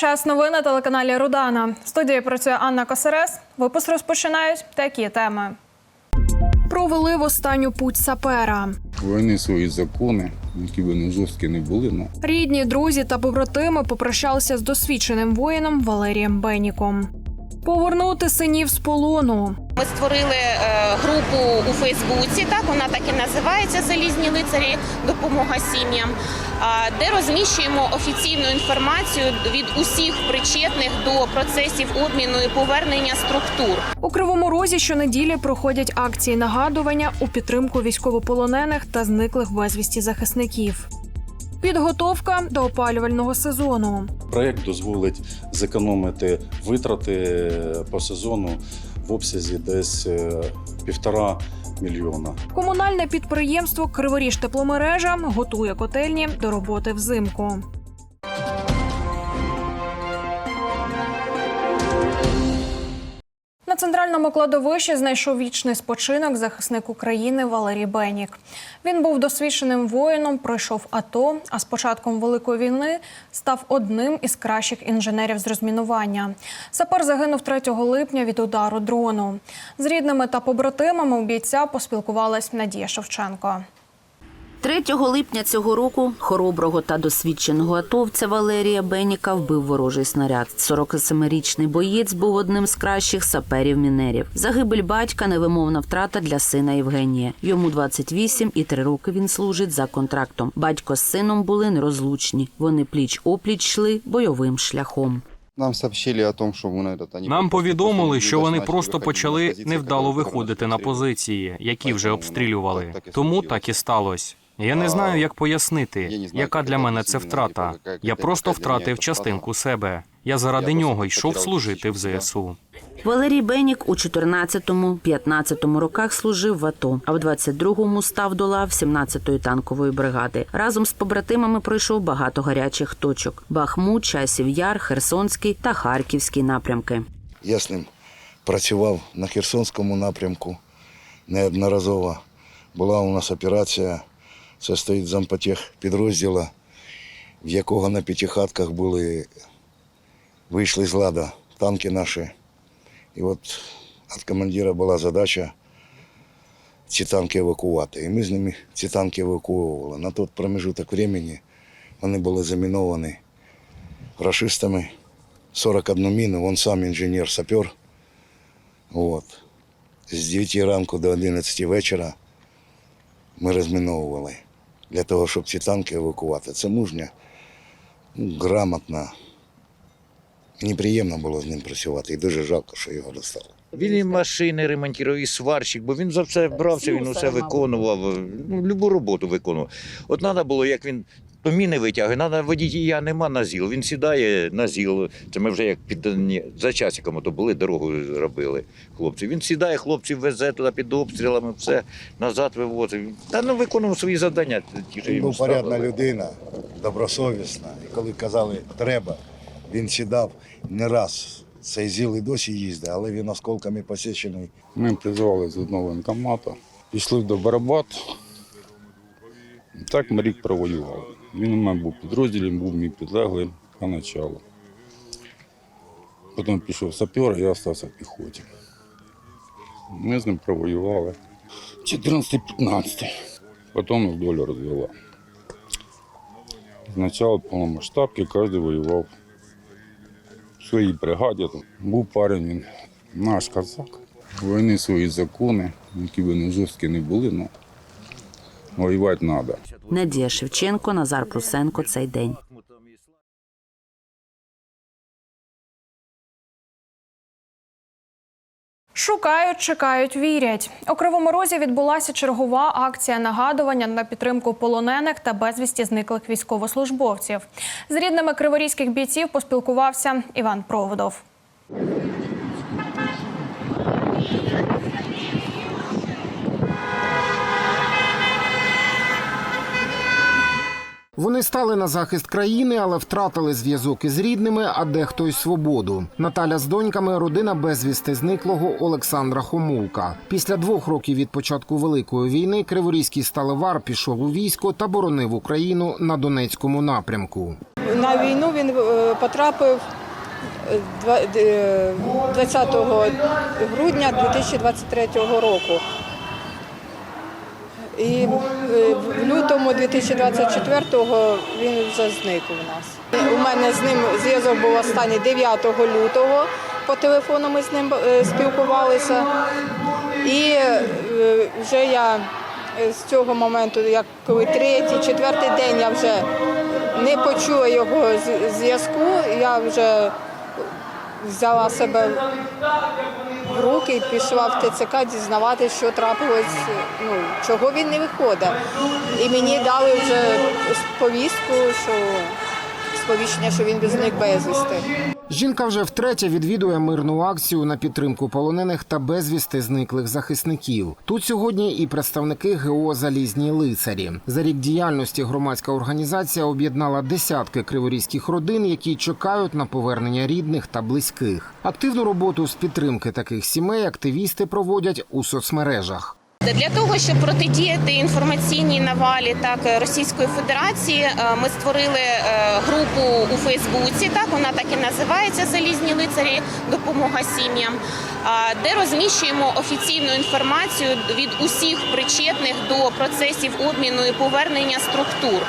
Час новин на телеканалі Рудана. В студії працює Анна Косарес. Випуск розпочинають такі теми. Провели в останню путь сапера. Вони свої закони, які вони жорсткі не були, ну Рідні, друзі та побратими попрощалися з досвідченим воїном Валерієм Беніком. Повернути синів з полону. Ми створили е, групу у Фейсбуці, так вона так і називається Залізні лицарі допомога сім'ям, де розміщуємо офіційну інформацію від усіх причетних до процесів обміну і повернення структур. У Кривому Розі щонеділі проходять акції нагадування у підтримку військовополонених та зниклих безвісті захисників. Підготовка до опалювального сезону. Проект дозволить зекономити витрати по сезону в обсязі десь е, півтора мільйона. Комунальне підприємство Криворіж тепломережа готує котельні до роботи взимку. Центральному кладовищі знайшов вічний спочинок захисник України Валерій Бенік. Він був досвідченим воїном, пройшов АТО, а з початком Великої війни став одним із кращих інженерів з розмінування. Сапер загинув 3 липня від удару дрону. З рідними та побратимами у бійця поспілкувалась Надія Шевченко. 3 липня цього року хороброго та досвідченого атовця Валерія Беніка вбив ворожий снаряд. 47-річний боєць був одним з кращих саперів-мінерів. Загибель батька невимовна втрата для сина Євгенія. Йому 28 і 3 роки він служить за контрактом. Батько з сином були нерозлучні. Вони пліч опліч йшли бойовим шляхом. Нам сообщили о том, що вони Нам повідомили, що вони просто почали невдало виходити на позиції, які вже обстрілювали. Тому так і сталося. Я не знаю, як пояснити, яка для мене це втрата. яка- Я просто втратив частинку себе. Я заради нього йшов служити в ЗСУ. Валерій Бенік у 14-15 роках служив в АТО, а в 22-му став до лав 17-ї танкової бригади. Разом з побратимами пройшов багато гарячих точок: Бахмут, Часів Яр, Херсонський та Харківський напрямки. Я з ним працював на Херсонському напрямку неодноразово. Була у нас операція, це стоїть зампотех підрозділу, в якого на п'ятихатках були, вийшли з лада танки наші. І от від командира була задача ці танки евакувати. І ми з ними ці танки евакуювали. На той промежуток времени вони були заміновані рашистами. 41 міну, він сам інженер-сапер. От. З 9 ранку до 11 вечора ми розміновували для того, щоб ці танки евакувати. Це мужня, грамотна. Неприємно було з ним працювати і дуже жалко, що його достало. Він і машини ремонтував, і сварщик, бо він за все брався, він усе виконував, ну, любу роботу виконував. От треба було, як він то міни витягує, треба водія нема на ЗІЛ. Він сідає на ЗІЛ. Це ми вже як під ні, за часиком то були, дорогу робили хлопці. Він сідає, хлопців везе туди під обстрілами, все назад вивозив. Та ну виконував свої завдання. Ті, що Він йому був порядна ставили. людина, добросовісна. І коли казали треба, він сідав не раз. Цей зіл і досі їздить, але він осколками посічений. ми призвали з одного воєнкомату, пішли до Барабат. Так ми рік провоювали. Він у мене був підрозділом, був мій підлеглий поначалу. Потім пішов сапер, я залишився в піхоті. Ми з ним провоювали 14-15. Потім нас доля розвела. Спочатку повномасштабки кожен воював в своїй бригаді. Був парень, він наш казак. Війни свої закони, які б вони жорсткі не були, ну воювати треба. Надія Шевченко, Назар Прусенко. Цей день. Шукають, чекають, вірять. У Кривому Розі відбулася чергова акція нагадування на підтримку полонених та безвісті зниклих військовослужбовців. З рідними криворізьких бійців поспілкувався Іван Проводов. Вони стали на захист країни, але втратили зв'язок із рідними, а дехто й свободу. Наталя з доньками родина безвісти зниклого Олександра Хомулка. Після двох років від початку великої війни Криворізький сталевар пішов у військо та боронив Україну на Донецькому напрямку. на війну він е, потрапив е, два- е, 20 грудня 2023 року. І е, в лютому 2024-го він вже зник у нас. У мене з ним зв'язок був останній 9 лютого. По телефону ми з ним е, спілкувалися. І е, вже я з цього моменту, як коли третій, четвертий день я вже не почула його зв'язку, я вже взяла себе в руки і пішла в ТЦК дізнаватися, що трапилось, ну, чого він не виходить. І мені дали вже повістку, що сповіщення, що він зник безвісти. Жінка вже втретє відвідує мирну акцію на підтримку полонених та безвісти зниклих захисників. Тут сьогодні і представники ГО Залізні лицарі. За рік діяльності громадська організація об'єднала десятки криворізьких родин, які чекають на повернення рідних та близьких. Активну роботу з підтримки таких сімей активісти проводять у соцмережах. Для того щоб протидіяти інформаційній навалі так Російської Федерації, е, ми створили е, групу у Фейсбуці. Так вона так і називається Залізні лицарі допомога сім'ям, де розміщуємо офіційну інформацію від усіх причетних до процесів обміну і повернення структур.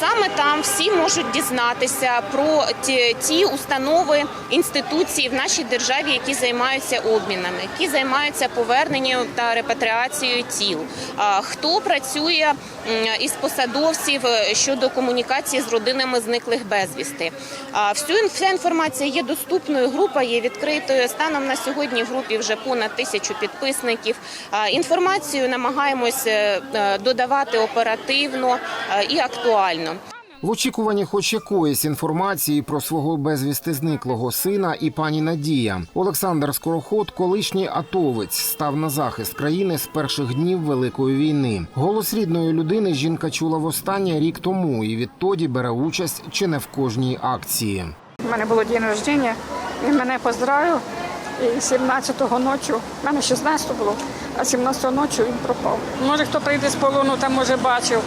Саме там всі можуть дізнатися про ті, установи, інституції в нашій державі, які займаються обмінами, які займаються поверненням та репатріацією тіл. Хто працює із посадовців е, щодо комунікації з родинами зниклих безвісти? Всю вся інформація є доступною. Група є відкритою. Станом на сьогодні в групі вже понад тисячу підписників. Інформацію намагаємось е, е, додавати оперативно і актуально. В очікуванні хоч якоїсь інформації про свого безвісти зниклого сина і пані Надія Олександр Скороход, колишній атовець, став на захист країни з перших днів Великої війни. Голос рідної людини жінка чула востаннє рік тому і відтоді бере участь чи не в кожній акції. У мене було день рождення, він мене поздравив. І 17-го ночі, в мене 16 було, а 17-го ночі він пропав. Може, хто прийде з полону, там може бачив,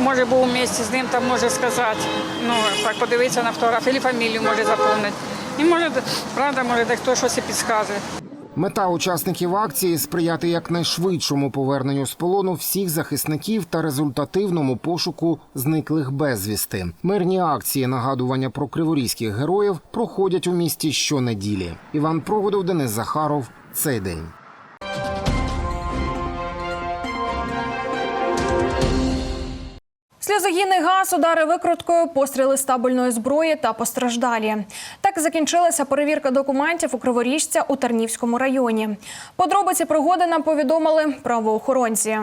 може був у місті з ним, там може сказати. Ну, так подивитися на фотографію, фамілію може запомнити. І може, правда, може, дехто щось і підказує. Мета учасників акції сприяти якнайшвидшому поверненню з полону всіх захисників та результативному пошуку зниклих безвісти. Мирні акції нагадування про криворізьких героїв проходять у місті щонеділі. Іван Проводов, Денис Захаров. Цей день. Сльозогінний газ, удари викруткою, постріли з зброї та постраждалі. Так закінчилася перевірка документів у Криворіжця у Тернівському районі. Подробиці пригоди нам повідомили правоохоронці.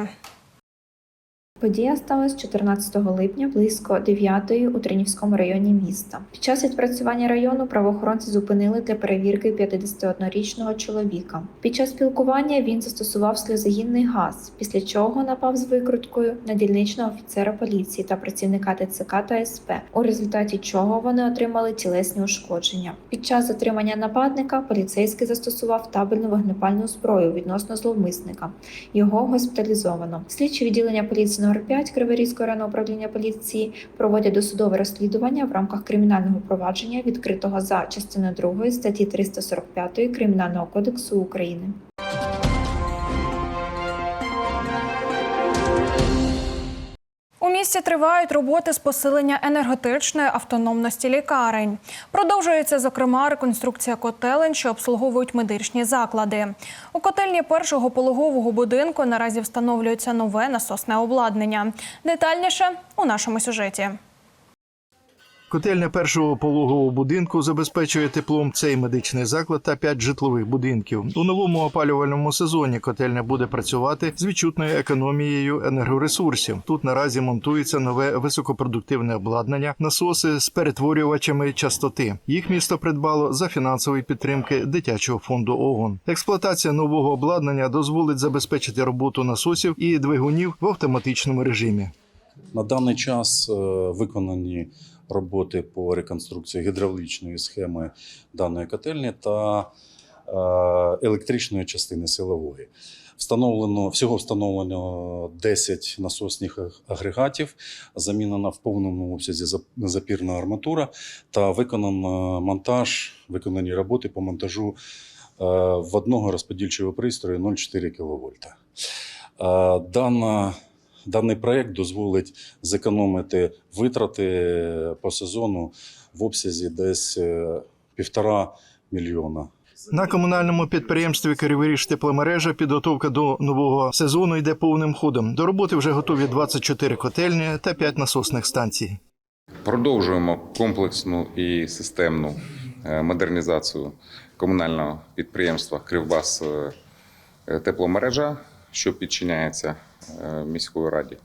Подія сталася 14 липня близько 9 у Тринівському районі міста. Під час відпрацювання району правоохоронці зупинили для перевірки 51-річного чоловіка. Під час спілкування він застосував сльозогінний газ, після чого напав з викруткою на дільничного офіцера поліції та працівника ТЦК та СП, у результаті чого вони отримали тілесні ушкодження. Під час затримання нападника поліцейський застосував табельну вогнепальну зброю відносно зловмисника. Його госпіталізовано. Слідчі відділення поліції номер 5 Криворізького районного управління поліції проводять досудове розслідування в рамках кримінального провадження, відкритого за частиною 2 статті 345 Кримінального кодексу України. У місті тривають роботи з посилення енергетичної автономності лікарень. Продовжується зокрема реконструкція котелень, що обслуговують медичні заклади. У котельні першого пологового будинку наразі встановлюється нове насосне обладнання. Детальніше у нашому сюжеті. Котельня першого пологового будинку забезпечує теплом цей медичний заклад та п'ять житлових будинків. У новому опалювальному сезоні котельня буде працювати з відчутною економією енергоресурсів. Тут наразі монтується нове високопродуктивне обладнання, насоси з перетворювачами частоти. Їх місто придбало за фінансової підтримки дитячого фонду ООН. Експлуатація нового обладнання дозволить забезпечити роботу насосів і двигунів в автоматичному режимі. На даний час е, виконані роботи по реконструкції гідравлічної схеми даної котельні та е, електричної частини силової. Встановлено всього встановлено 10 насосних агрегатів, замінена в повному обсязі запірна арматура та виконано монтаж, виконані роботи по монтажу е, в одного розподільчого пристрою 0,4 кВт. Е, Дана, даний проєкт дозволить зекономити витрати по сезону в обсязі десь е, півтора мільйона. На комунальному підприємстві Криворіж тепломережа підготовка до нового сезону йде повним ходом. До роботи вже готові 24 котельні та 5 насосних станцій. Продовжуємо комплексну і системну е, модернізацію комунального підприємства Кривбас е, тепломережа, що підчиняється е, міської раді,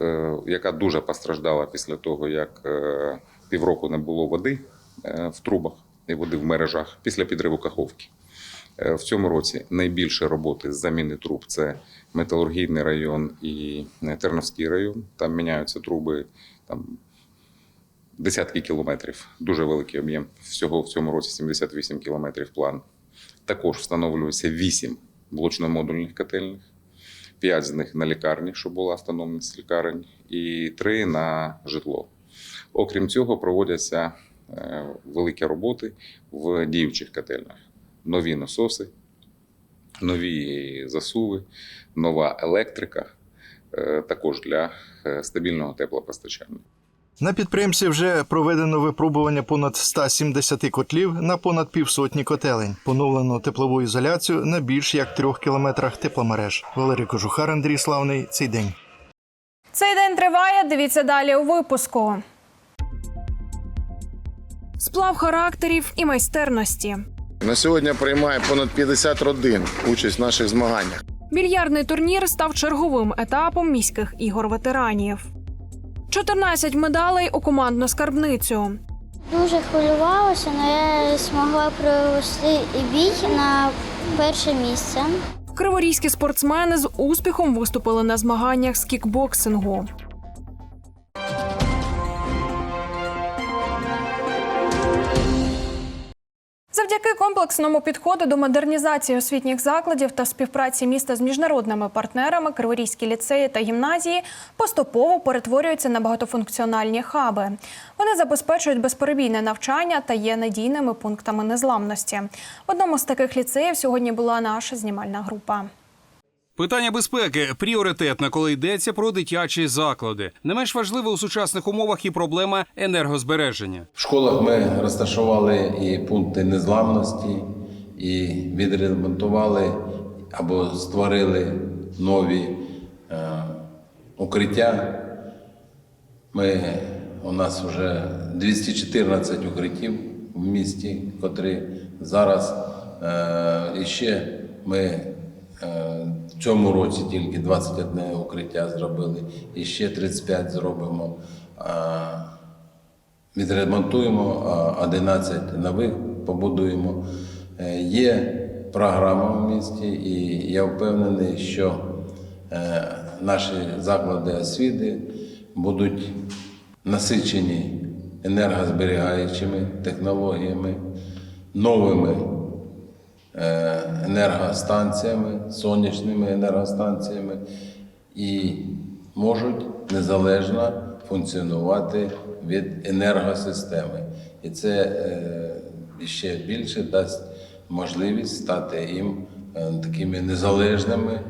е, яка дуже постраждала після того, як е, півроку не було води е, в трубах і води в мережах після підриву Каховки. Е, В цьому році найбільше роботи з заміни труб це металургійний район і е, Терновський район. Там міняються труби там, десятки кілометрів. Дуже великий об'єм. Всього в цьому році 78 кілометрів план. Також встановлюється 8 блочно-модульних котельних, 5 з них на лікарні, що була встановленість лікарень, і 3 на житло. Окрім цього, проводяться е, великі роботи в діючих котельнях. Нові насоси, нові засуви, нова електрика, е, також для е, стабільного теплопостачання. На підприємстві вже проведено випробування понад 170 котлів на понад півсотні котелень. Поновлено теплову ізоляцію на більш як трьох кілометрах тепломереж. Валерій Кожухар, Андрій Славний. Цей день. Цей день триває. Дивіться далі у випуску. Сплав характерів і майстерності. На сьогодні приймає понад 50 родин участь в наших змаганнях. Більярдний турнір став черговим етапом міських ігор ветеранів. 14 медалей у командну скарбницю. Дуже хвилювалася, але я змогла провести і бій на перше місце. Криворізькі спортсмени з успіхом виступили на змаганнях з кікбоксингу. Завдяки комплексному підходу до модернізації освітніх закладів та співпраці міста з міжнародними партнерами Криворізькі ліцеї та гімназії поступово перетворюються на багатофункціональні хаби. Вони забезпечують безперебійне навчання та є надійними пунктами незламності. В одному з таких ліцеїв сьогодні була наша знімальна група. Питання безпеки пріоритетне, коли йдеться про дитячі заклади. Не менш важливо у сучасних умовах і проблема енергозбереження. В школах ми розташували і пункти незламності, і відремонтували або створили нові е, укриття. Ми, у нас вже 214 укриттів в місті, котрі зараз е, і ще ми в цьому році тільки 21 укриття зробили, і ще 35 зробимо. Е, відремонтуємо, а 11 нових побудуємо. Е, Є програма в місті, і я впевнений, що е, наші заклади освіти будуть насичені енергозберігаючими технологіями, новими е, енергостанціями, сонячними енергостанціями і можуть незалежно функціонувати від енергосистеми. І це е, ще більше дасть можливість стати їм е, такими незалежними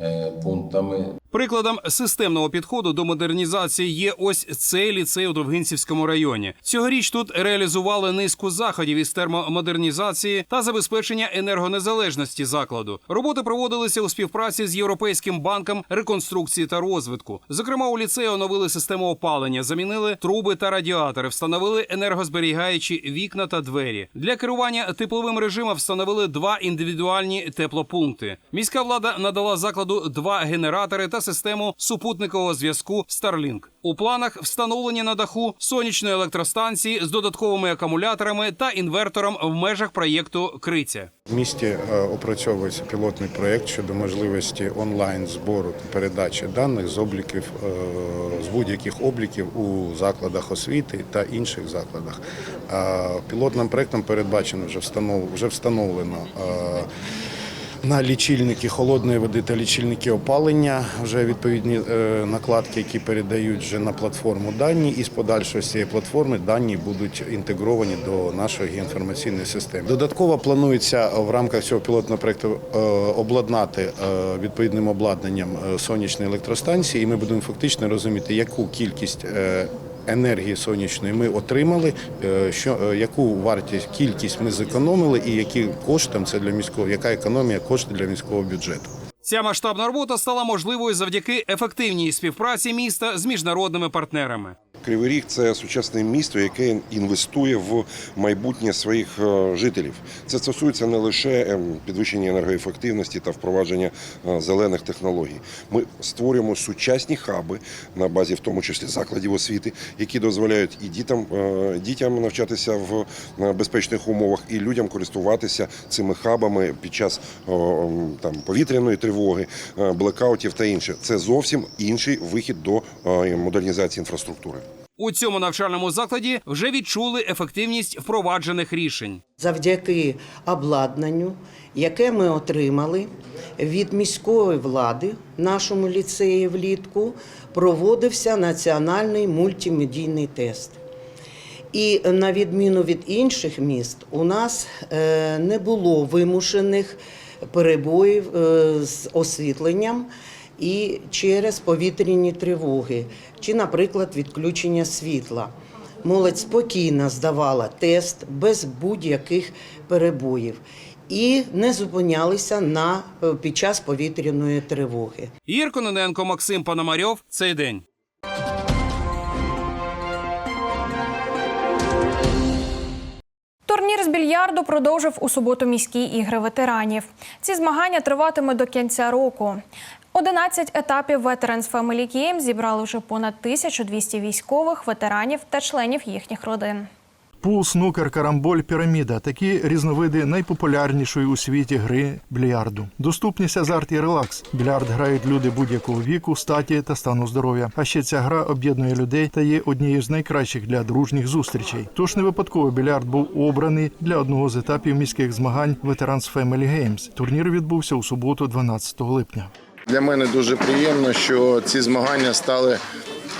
е, пунктами Прикладом системного підходу до модернізації є ось цей ліцей у Довгинцівському районі. Цьогоріч тут реалізували низку заходів із термомодернізації та забезпечення енергонезалежності закладу. Роботи проводилися у співпраці з Європейським банком реконструкції та розвитку. Зокрема, у ліцеї оновили систему опалення, замінили труби та радіатори, встановили енергозберігаючі вікна та двері. Для керування тепловим режимом встановили два індивідуальні теплопункти. Міська влада надала закладу два генератори та систему супутникового зв'язку Starlink. У планах встановлення на даху сонячної електростанції з додатковими акумуляторами та інвертором в межах проєкту Криця. В місті е, опрацьовується пілотний проєкт щодо можливості онлайн збору та передачі даних з обліків е, з будь-яких обліків у закладах освіти та інших закладах. Е, Пілотним проєктом передбачено вже встановлено. На лічильники холодної води та лічильники опалення. Вже відповідні е, накладки, які передають вже на платформу дані, і з подальшої з цієї платформи дані будуть інтегровані до нашої інформаційної системи. Додатково планується в рамках цього пілотного проекту е, обладнати е, відповідним обладнанням сонячні електростанції, і ми будемо фактично розуміти, яку кількість енергії сонячної ми отримали, е, що е, яку вартість кількість ми зекономили, і які кошти це для міського, яка економія коштів для міського бюджету. Ця масштабна робота стала можливою завдяки ефективній співпраці міста з міжнародними партнерами. Кривий Ріг це сучасне місто, яке інвестує в майбутнє своїх е, жителів. Це стосується не лише ем, підвищення енергоефективності та впровадження е, зелених технологій. Ми створюємо сучасні хаби на базі, в тому числі закладів освіти, які дозволяють і дітям, е, дітям навчатися в безпечних умовах, і людям користуватися цими хабами під час ем, там повітряної тривоги, блекаутів та інше. Це зовсім інший вихід до модернізації інфраструктури. У цьому навчальному закладі вже відчули ефективність впроваджених рішень. завдяки обладнанню, яке ми отримали від міської влади нашому ліцеї влітку, проводився національний мультимедійний тест. І на відміну від інших міст, у нас е, не було вимушених перебоїв е, з освітленням і через повітряні тривоги, чи, наприклад, відключення світла. Молодь спокійно здавала тест без будь-яких перебоїв і не зупинялися на е, під час повітряної тривоги. Ігор Кононенко, Максим Пономарьов. Цей день. Турнір з більярду продовжив у суботу міські ігри ветеранів. Ці змагання триватимуть до кінця року. 11 етапів Veterans Family Games зібрали вже понад 1200 військових, ветеранів та членів їхніх родин. Пул, снукер, карамболь, піраміда такі різновиди найпопулярнішої у світі гри більярду. Доступність азарт і релакс. Більярд грають люди будь-якого віку, статі та стану здоров'я. А ще ця гра об'єднує людей та є однією з найкращих для дружніх зустрічей. Тож не випадково більярд був обраний для одного з етапів міських змагань Veterans Family Games. Турнір відбувся у суботу, 12 липня. Для мене дуже приємно, що ці змагання стали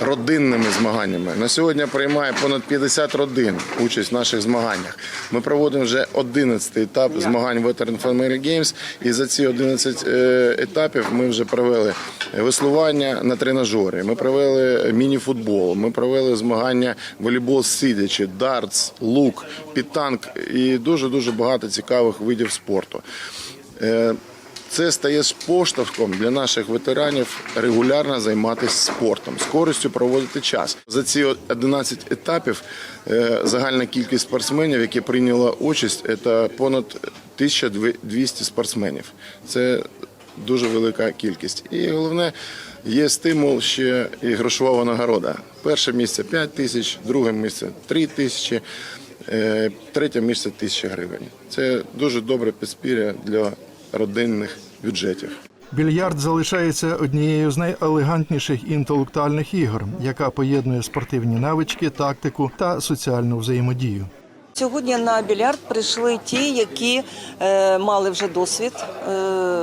родинними змаганнями. На сьогодні приймає понад 50 родин участь в наших змаганнях. Ми проводимо вже 11 етап змагань Veteran Family Games. І за ці 11 е, етапів ми вже провели веслування на тренажери. Ми провели міні-футбол, ми провели змагання волейбол сидячи, дартс, лук, підтанк і дуже дуже багато цікавих видів спорту. Це стає поштовхом для наших ветеранів регулярно займатися спортом, з користю проводити час. За ці 11 етапів е, загальна кількість спортсменів, які прийняли участь, це понад 1200 спортсменів. Це дуже велика кількість. І головне, є стимул ще і грошова винагорода. Перше місце 5 тисяч, друге місце 3 тисячі, е, третє місце тисяча гривень. Це дуже добре підспір'я для родинних бюджетів. Більярд залишається однією з найелегантніших інтелектуальних ігор, яка поєднує спортивні навички, тактику та соціальну взаємодію. Сьогодні на більярд прийшли ті, які е, мали вже досвід е,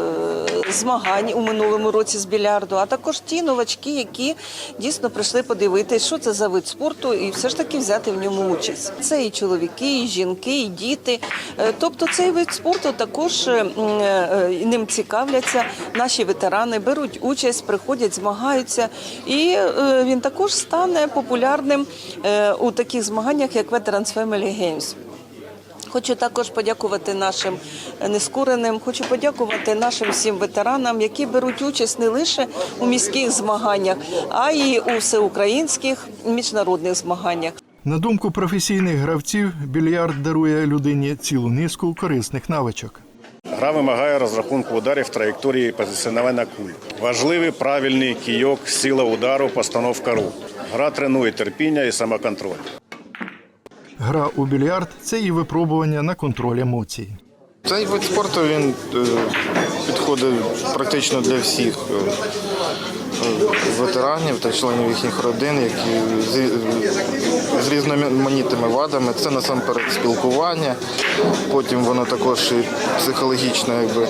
змагань у минулому році з більярду, а також ті новачки, які дійсно прийшли подивитись, що це за вид спорту, і все ж таки взяти в ньому участь. Це і чоловіки, і жінки, і діти. Е, тобто цей вид спорту також е, е, ним цікавляться. Наші ветерани беруть участь, приходять, змагаються, і е, він також стане популярним е, у таких змаганнях, як Veterans Family Games. Хочу також подякувати нашим нескуреним. Хочу подякувати нашим всім ветеранам, які беруть участь не лише у міських змаганнях, а й у всеукраїнських міжнародних змаганнях. На думку професійних гравців, більярд дарує людині цілу низку корисних навичок. Гра вимагає розрахунку ударів траєкторії позиціонування куль. Важливий правильний кійок, сила удару, постановка рук. Гра тренує терпіння і самоконтроль. Гра у більярд це і випробування на контроль емоцій. Цей вид спорту він е, підходить практично для всіх е, е, ветеранів та членів їхніх родин, які з, різноманітними вадами. Це насамперед спілкування, потім воно також і психологічно якби,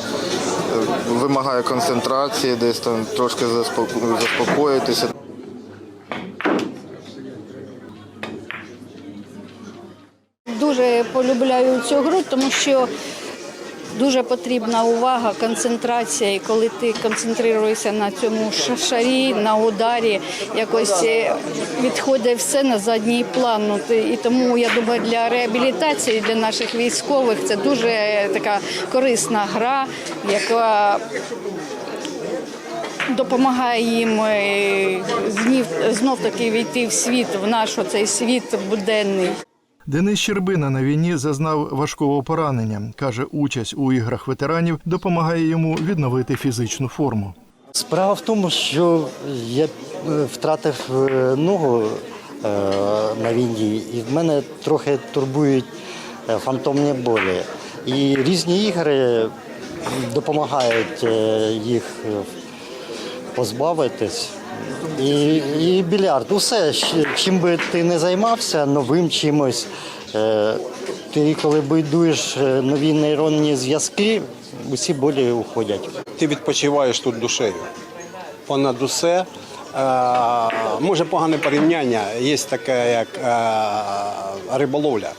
вимагає концентрації, десь там трошки заспоко- заспокоїтися. Дуже полюбляю цю гру, тому що дуже потрібна увага, концентрація. І коли ти концентруєшся на цьому шарі, на ударі, якось е, відходить все на задній план. Ну, І тому я думаю, для реабілітації для наших військових це дуже така корисна гра, яка допомагає їм е, знов таки війти в світ, в наш оцей світ буденний. Денис Щербина на війні зазнав важкого поранення. каже, участь у іграх ветеранів допомагає йому відновити фізичну форму. Справа в тому, що я е, втратив е, ногу е, на війні, і в мене трохи турбують фантомні болі. І різні ігри допомагають їх позбавитись. І, і більярд, усе, чим би ти не займався, новим чимось. е, Ти коли будуєш е, нові нейронні зв'язки, усі болі уходять. Ти відпочиваєш тут душею. Понад усе. е, Може погане порівняння, є таке, як риболовля.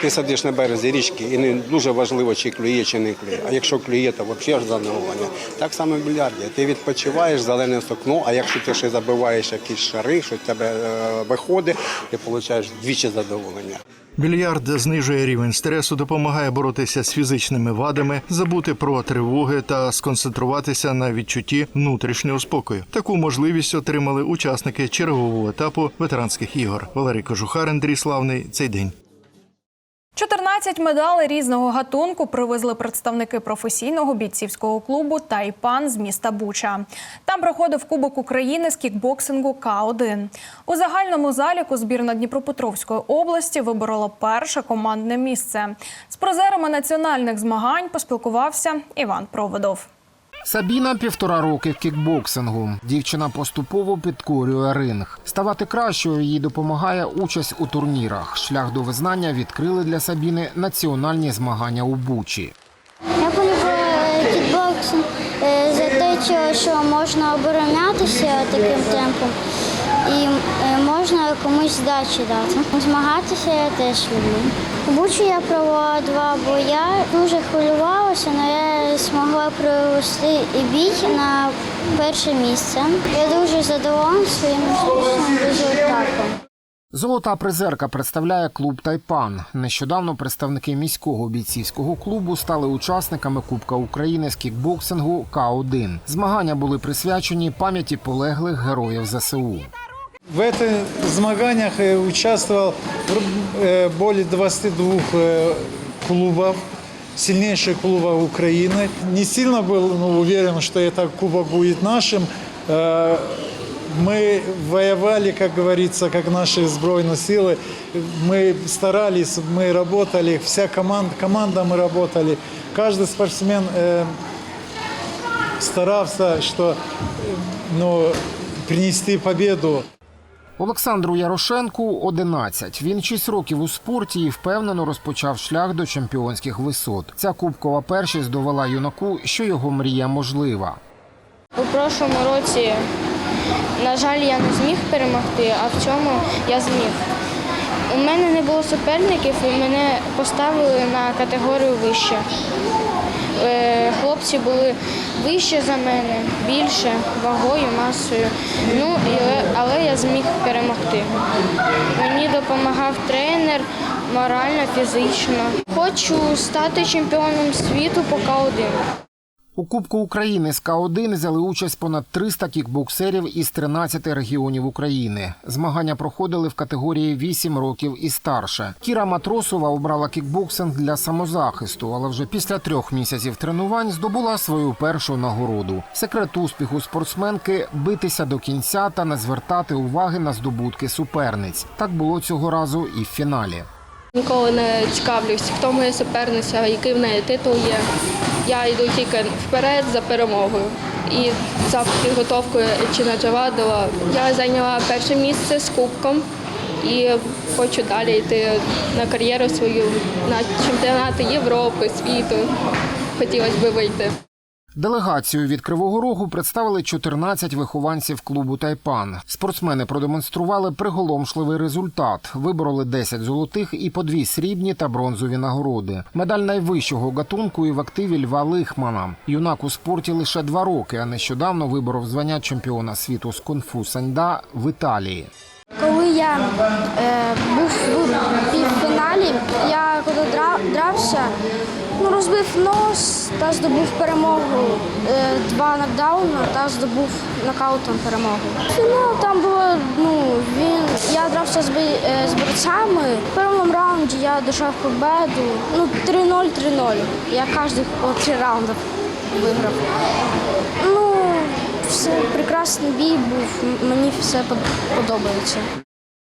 Ти сидиш на березі річки і не дуже важливо, чи клює, чи не клює. А якщо клює, то взагалі ж задоволення. Так само в більярді. Ти відпочиваєш, зелене сукно, а якщо ти ще забиваєш якісь шари, що в тебе е, виходить, ти отримуєш двічі задоволення. Більярд знижує рівень стресу, допомагає боротися з фізичними вадами, забути про тривоги та сконцентруватися на відчутті внутрішнього спокою. Таку можливість отримали учасники чергового етапу ветеранських ігор. Валерій Кожухар, Андрій Славний. Цей день. 14 медалей різного гатунку привезли представники професійного бійцівського клубу Тайпан з міста Буча. Там проходив Кубок України з кікбоксингу К1. У загальному заліку збірна Дніпропетровської області виборола перше командне місце. З прозерами національних змагань поспілкувався Іван Проводов. Сабіна півтора роки в кікбоксингу. Дівчина поступово підкорює ринг. Ставати кращою їй допомагає участь у турнірах. Шлях до визнання відкрили для Сабіни національні змагання у Бучі. Я полюбила кікбоксинг е, за те, що- що можна оборонятися таким темпом і е, можна комусь здачі дати. Змагатися я теж люблю. У Бучі я провела два бої. Дуже хвилювалася, але я змогла провести і бій на перше місце. Я дуже задоволена своїм успішним результатом. Золота призерка представляє клуб Тайпан. Нещодавно представники міського бійцівського клубу стали учасниками Кубка України з кікбоксингу К1. Змагання були присвячені пам'яті полеглих героїв ЗСУ. В этих змаганиях э, участвовал э, более 22 э, клубов, сильнейших клубов Украины. Не сильно был ну, уверен, что этот кубок будет нашим. Э, Мы воевали, как говорится, как наши сбройные силы. Мы старались, мы работали, вся команда, команда мы работали. Каждый спортсмен э, старался, что, э, ну, принести победу. Олександру Ярошенку 11. Він 6 років у спорті і впевнено розпочав шлях до чемпіонських висот. Ця кубкова першість довела юнаку, що його мрія можлива. У прошлому році, на жаль, я не зміг перемогти, а в цьому я зміг. У мене не було суперників і мене поставили на категорію вище. Е, Хлопці були вище за мене, більше вагою, масою. Ну, але я зміг перемогти. Мені допомагав тренер морально, фізично. Хочу стати чемпіоном світу по К1. У Кубку України з К1 взяли участь понад 300 кікбоксерів із 13 регіонів України. Змагання проходили в категорії 8 років і старше. Кіра Матросова обрала кікбоксинг для самозахисту, але вже після трьох місяців тренувань здобула свою першу нагороду. Секрет успіху спортсменки битися до кінця та не звертати уваги на здобутки суперниць. Так було цього разу і в фіналі. Ніколи не цікавлюсь, хто моя суперниця, який в неї титул є. Я йду тільки вперед за перемогою. І за підготовкою Чіна Джавадова я зайняла перше місце з кубком і хочу далі йти на кар'єру свою на чемпіонати Європи, світу. Хотілося б вийти. Делегацію від Кривого Рогу представили 14 вихованців клубу Тайпан. Спортсмени продемонстрували приголомшливий результат. Вибороли 10 золотих і по дві срібні та бронзові нагороди. Медаль найвищого гатунку і в активі Льва Лихмана. Юнак у спорті лише два роки, а нещодавно виборов звання чемпіона світу з кунг-фу саньда в Італії. Коли я е, був у півфіналі, я коли дра- дрався, ну, розбив нос та здобув перемогу. Е, два нокдауни та здобув нокаутом перемогу. Фінал там було, ну, він, я дрався з, е, з борцями. В першому раунді я дійшов победу. Ну, 3-0, 3-0. Я кожен по три раунди виграв. Ну, все прекрасний бій був. Мені все подобається.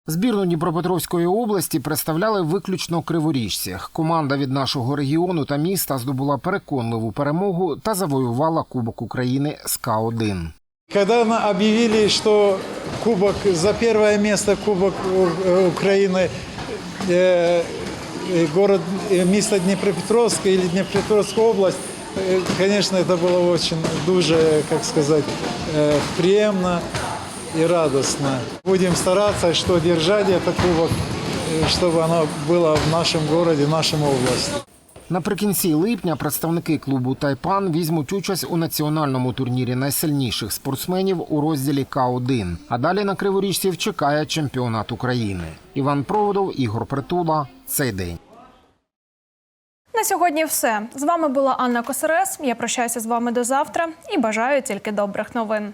Збірну Дніпропетровської області представляли виключно криворіжці. Команда від нашого регіону та міста здобула переконливу перемогу та завоювала Кубок України СК-1. Когда на- объявили, что кубок за первое место Кубок У- э, Украины э, э, город э, место Днепропетровск или Днепропетровская область, э, конечно, это было очень дуже, как сказать, э, приемно и радостно. Будем стараться, что держать этот кубок, э, чтобы оно было в нашем городе, в нашем области. Наприкінці липня представники клубу Тайпан візьмуть участь у національному турнірі найсильніших спортсменів у розділі К1. А далі на криворіжців чекає чемпіонат України. Іван Проводов, Ігор Притула. Цей день. На сьогодні все. З вами була Анна Косарес. Я прощаюся з вами до завтра і бажаю тільки добрих новин.